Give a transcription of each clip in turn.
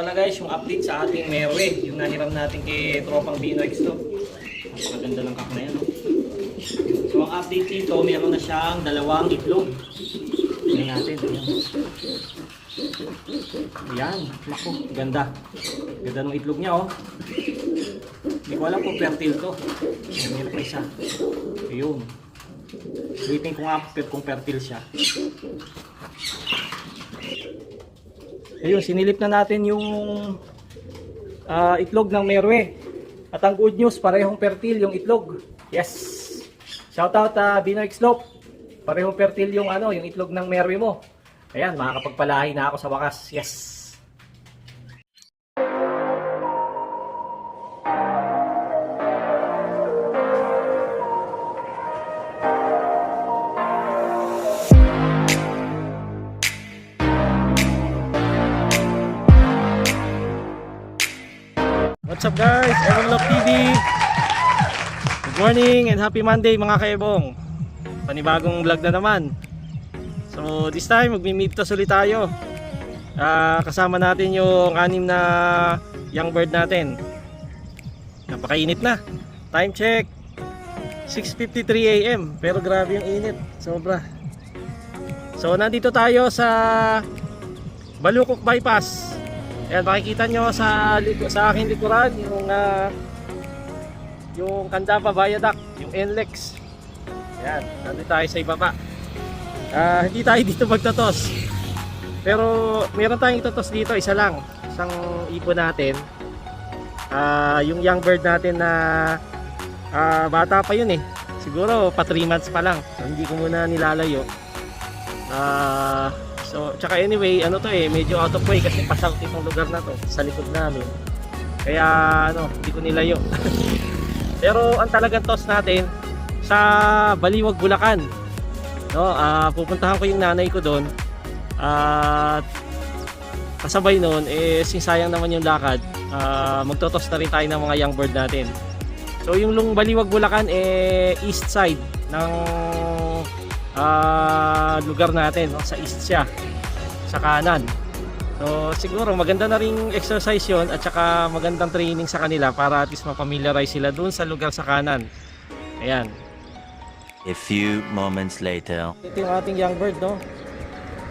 pala guys, yung update sa ating Merwe, yung nahiram natin kay Tropang Bino X to. Napakaganda ng kak na yan, no? So ang update dito, meron na siyang dalawang itlog. Tingnan natin, ayan. Ayan, naku, ganda. Ganda ng itlog niya, oh. Hindi ko alam kung fertile to. Meron pa isa. Ayun. Waiting ko nga kung fertile siya. Ayun, sinilip na natin yung ah, itlog ng Merwe. At ang good news, parehong fertile yung itlog. Yes! Shoutout uh, Binoy Slope. Parehong fertile yung ano, yung itlog ng Merwe mo. Ayan, makakapagpalahi na ako sa wakas. Yes! What's up guys? Ebong Love TV. Good morning and happy Monday mga kaebong. Panibagong vlog na naman. So this time magmi-meet ulit tayo. Ah, kasama natin yung anim na young bird natin. Napakainit na. Time check. 6.53 AM. Pero grabe yung init. Sobra. So nandito tayo sa Balukok Bypass. Ayan, makikita nyo sa, sa aking likuran yung ah, yung Candapa Viaduct, yung NLEX. Ayan, nandito tayo sa ibaba. Ah, hindi tayo dito magtatos. Pero meron tayong itotos dito, isa lang. Isang ibon natin. Ah, yung young bird natin na ah, bata pa yun eh. Siguro pa 3 months pa lang. So, hindi ko muna nilalayo. Ah, so tsaka anyway, ano to eh, medyo out of way kasi pasang itong lugar na to sa likod namin. Kaya ano, hindi ko nilayo. Pero ang talagang toss natin sa Baliwag, Bulacan. No, ah pupuntahan ko yung nanay ko doon. At kasabay noon eh sinsayang naman yung lakad. Ah magtotos na rin tayo ng mga young bird natin. So yung lung Baliwag, Bulacan eh east side ng ah, lugar natin no? sa east siya sa kanan. So siguro maganda na ring exercise yon at saka magandang training sa kanila para at least mapamiliarize sila dun sa lugar sa kanan. Ayan. A few moments later. ito yung ating young bird no?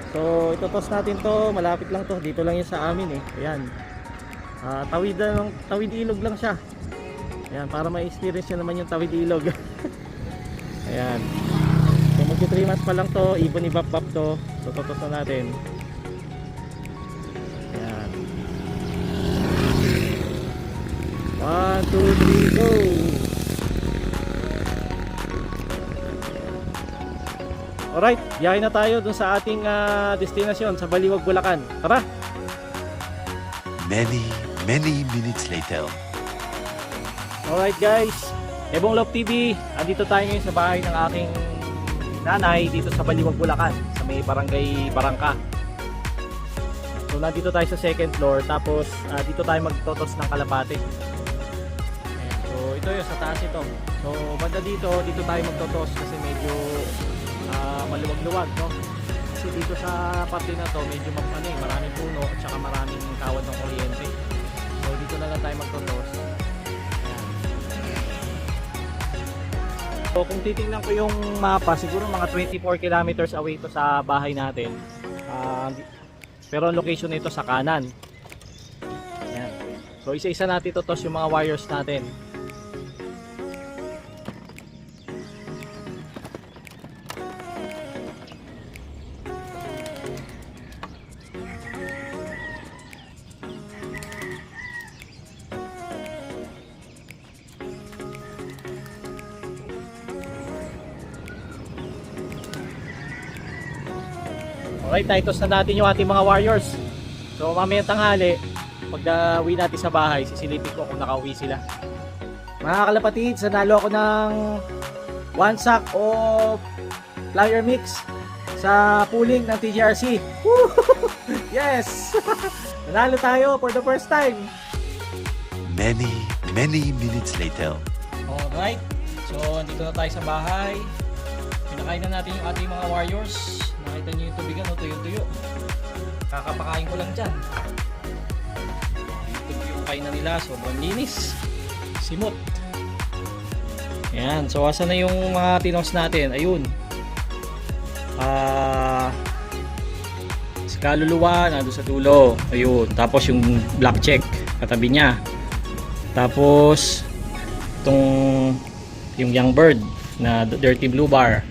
So itotos natin to. Malapit lang to. Dito lang yun sa amin eh. Ayan. Ah, tawid lang tawid ilog lang siya. Ayan para ma-experience nyo naman yung tawid ilog. Ayan. So magti 3 months pa lang to. Ibon i bap to. So totos na natin 1, 2, 3, go Alright, biyahe na tayo dun sa ating ah, destinasyon sa Baliwag, Bulacan. Tara! Many, many minutes later. Alright guys, Ebong Love TV, andito tayo ngayon sa bahay ng aking nanay dito sa Baliwag, Bulacan, sa may barangay Barangka. So nandito tayo sa second floor, tapos ah, dito tayo magtotos ng kalapate. Ito yun, sa taas ito. So banda dito, dito tayo magtotos kasi medyo ah, maluwag-luwag, no? Kasi dito sa parte na to, medyo mag, ano, eh, maraming puno at saka maraming kawad ng kuryente. So dito na lang tayo magtotos. So kung titingnan ko yung mapa, siguro mga 24 kilometers away to sa bahay natin. Di- pero ang location nito sa kanan. So isa-isa natin totos yung mga wires natin. Okay, titos na natin yung ating mga warriors. So mamaya tanghali, pag uwi natin sa bahay, sisilipin ko kung nakauwi sila. Mga kalapatid, sanalo ako ng one sack of flyer mix sa pooling ng TGRC. Woo! yes! Nanalo tayo for the first time. Many, many minutes later. Alright, so dito na tayo sa bahay. Pinakain na natin yung ating mga warriors. Nakita niyo yung tubigan, no? tuyo-tuyo. Kakapakain ko lang dyan. kainan nila. Sobrang linis. Simot. Ayan. So, asa na yung mga tinos natin? Ayun. Ah... si kaluluwa, nandun sa dulo. Ayun. Tapos yung black check, katabi niya. Tapos, itong yung young bird na dirty blue bar.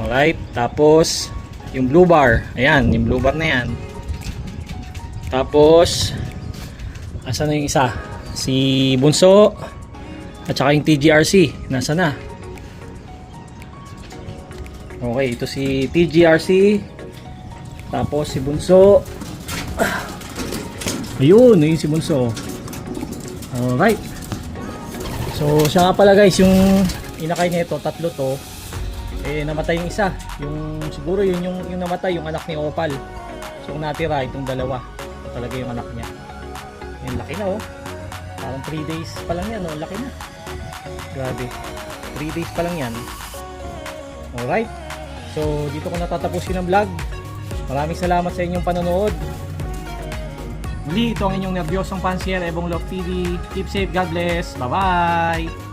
Alright. Tapos, yung blue bar. Ayan, yung blue bar na yan. Tapos, asa na yung isa? Si Bunso at saka yung TGRC. Nasa na? Okay, ito si TGRC. Tapos si Bunso. Ayun, yun si Bunso. Alright. So, siya nga pala guys, yung inakay nito, tatlo to, eh namatay yung isa. Yung siguro yun yung, yung namatay, yung anak ni Opal. So, natira itong dalawa. Talaga yung anak niya. Yung laki na oh. Parang 3 days pa lang yan oh, laki na. Grabe. 3 days pa lang yan. Alright. So, dito ko natatapusin ang vlog. Maraming salamat sa inyong panonood. Muli, ito ang inyong nervyosong pansier, Ebong Love TV. Keep safe, God bless. Bye-bye!